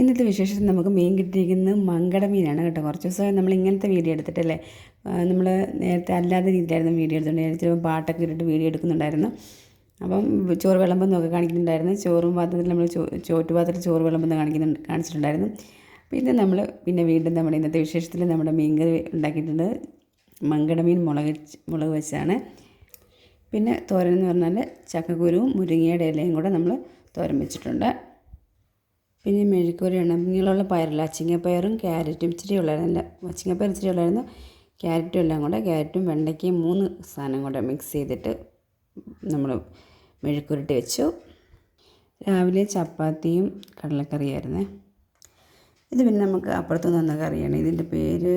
ഇന്നത്തെ വിശേഷത്തിൽ നമുക്ക് മീൻ കിട്ടിയിരിക്കുന്നത് മങ്കട മീനാണ് കേട്ടോ. കുറച്ച് ദിവസമായി നമ്മൾ ഇങ്ങനത്തെ വീഡിയോ എടുത്തിട്ടല്ലേ? നമ്മൾ നേരത്തെ അല്ലാത്ത രീതിയിലായിരുന്നു വീഡിയോ എടുത്തിട്ടുണ്ട് ചിലപ്പോൾ പാട്ടൊക്കെ ഇട്ടിട്ട് വീഡിയോ എടുക്കുന്നുണ്ടായിരുന്നു. അപ്പം ചോറ് വിളമ്പെന്നൊക്കെ കാണിക്കുന്നുണ്ടായിരുന്നു. ചോറും പാത്രത്തിൽ നമ്മൾ ചോറ്റ് പാത്രത്തിൽ ചോറ് വിളമ്പെന്ന് കാണിക്കുന്നുണ്ട് കാണിച്ചിട്ടുണ്ടായിരുന്നു. പിന്നെ നമ്മൾ പിന്നെ വീണ്ടും നമ്മുടെ ഇന്നത്തെ വിശേഷത്തിൽ നമ്മുടെ മീൻ കറി ഉണ്ടാക്കിയിട്ടുണ്ട്. മങ്കട മീൻ മുളക് മുളക് വെച്ചാണ്. പിന്നെ തോരൻ എന്ന് പറഞ്ഞാൽ ചക്കക്കുരുവും മുരിങ്ങയുടെ ഇലയും കൂടെ നമ്മൾ തോരൻ വെച്ചിട്ടുണ്ട്. പിന്നെ മെഴുക്കുവരയാണ് നീളമുള്ള പയറില്ല. അച്ചിങ്ങപ്പയറും ക്യാരറ്റും ഇച്ചിരി ഉള്ളായിരുന്നു. അച്ചിങ്ങപ്പയർ ഇച്ചിരി ഉള്ളായിരുന്നു. ക്യാരറ്റും എല്ലാം കൂടെ ക്യാരറ്റും വെണ്ടയ്ക്കയും മൂന്ന് സാധനം കൂടെ മിക്സ് ചെയ്തിട്ട് നമ്മൾ മെഴുക്കുരുട്ടി വെച്ചു. രാവിലെ ചപ്പാത്തിയും കടലക്കറിയായിരുന്നേ. ഇത് പിന്നെ നമുക്ക് അപ്പുറത്ത് നിന്ന് കറിയാണ്. ഇതിന്റെ പേര്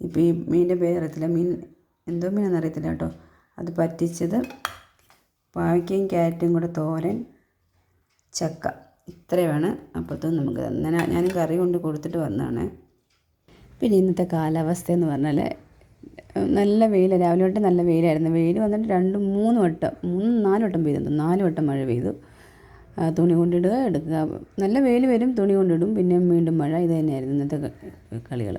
ഇപ്പോൾ ഈ മീനിന്റെ പേര് അറിയത്തില്ല. മീൻ എന്തോ മീനാണെന്ന് അറിയത്തില്ല കേട്ടോ. അത് പറ്റിച്ചത് പാവയ്ക്കയും ക്യാരറ്റും കൂടെ തോരൻ ചക്ക. ഇത്രയുമാണ് അപ്പോഴത്തും നമുക്ക് അങ്ങനെ ഞാൻ കറി കൊണ്ട് കൊടുത്തിട്ട് വന്നതാണ്. പിന്നെ ഇന്നത്തെ കാലാവസ്ഥ എന്ന് പറഞ്ഞാൽ നല്ല വെയിൽ രാവിലെ തൊട്ട് നല്ല വെയിലായിരുന്നു. വെയിൽ വന്നിട്ട് രണ്ട് മൂന്ന് വട്ടം മൂന്ന് നാല് വട്ടം പെയ്തു നാല് വട്ടം മഴ പെയ്തു. തുണി കൊണ്ടിടുക എടുക്കുക. നല്ല വെയിൽ വരും തുണി കൊണ്ടിടും. പിന്നെ വീണ്ടും മഴ. ഇത് തന്നെയായിരുന്നു ഇന്നത്തെ കളികൾ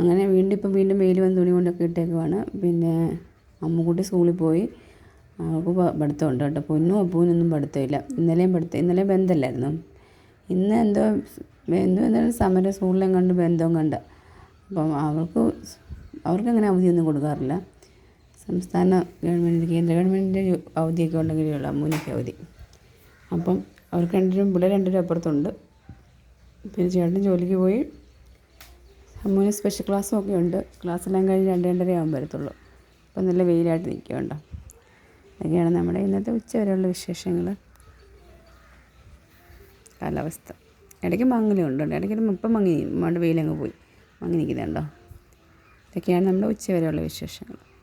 അങ്ങനെ വീണ്ടും ഇപ്പം വീണ്ടും വെയിൽ വന്ന് തുണി കൊണ്ടൊക്കെ ഇട്ടേക്കുവാണ്. പിന്നെ അമ്മുക്കുട്ടി സ്കൂളിൽ പോയി. അവൾക്ക് പഠിത്തമുണ്ട് കേട്ടോ. പൊന്നും അപ്പൂനൊന്നും പഠിത്തമില്ല. ഇന്നലെയും പഠിത്തം ഇന്നലെ ബന്ധമില്ലായിരുന്നു. ഇന്ന് എന്തോ എന്തോ എന്തായാലും സമരം സ്കൂളിലും കണ്ട് ബന്ധവും കണ്ട്. അപ്പം അവൾക്ക് അവർക്ക് അങ്ങനെ അവധിയൊന്നും കൊടുക്കാറില്ല. സംസ്ഥാന ഗവൺമെന്റ് കേന്ദ്ര ഗവൺമെന്റിന്റെ അവധിയൊക്കെ ഉണ്ടെങ്കിലേ ഉള്ളൂ അമ്മൂനൊക്കെ അവധി. അപ്പം അവർക്ക് രണ്ടുപേരും പിള്ളേർ രണ്ടുപേരും അപ്പുറത്തുണ്ട്. പിന്നെ ചേട്ടൻ ജോലിക്ക് പോയി. അമ്മൂന് സ്പെഷ്യൽ ക്ലാസ്സും ഒക്കെ ഉണ്ട്. ക്ലാസ്സെല്ലാം കഴിഞ്ഞ് രണ്ട് രണ്ടര ആകുമ്പോൾ വരത്തുള്ളൂ അപ്പം നല്ല വെയിലായിട്ട് നിൽക്കുന്നുണ്ടോ ഇതൊക്കെയാണ് നമ്മുടെ ഇന്നത്തെ ഉച്ച വരെയുള്ള വിശേഷങ്ങൾ. കാലാവസ്ഥ. ഇടയ്ക്ക് മങ്ങലും ഉണ്ടോ ഇടയ്ക്ക് ഇപ്പം മങ്ങി മണ്ട് വെയിലങ്ങ് പോയി. മങ്ങി നിൽക്കുന്നുണ്ടോ? ഇതൊക്കെയാണ് നമ്മുടെ ഉച്ച വരെയുള്ള വിശേഷങ്ങൾ.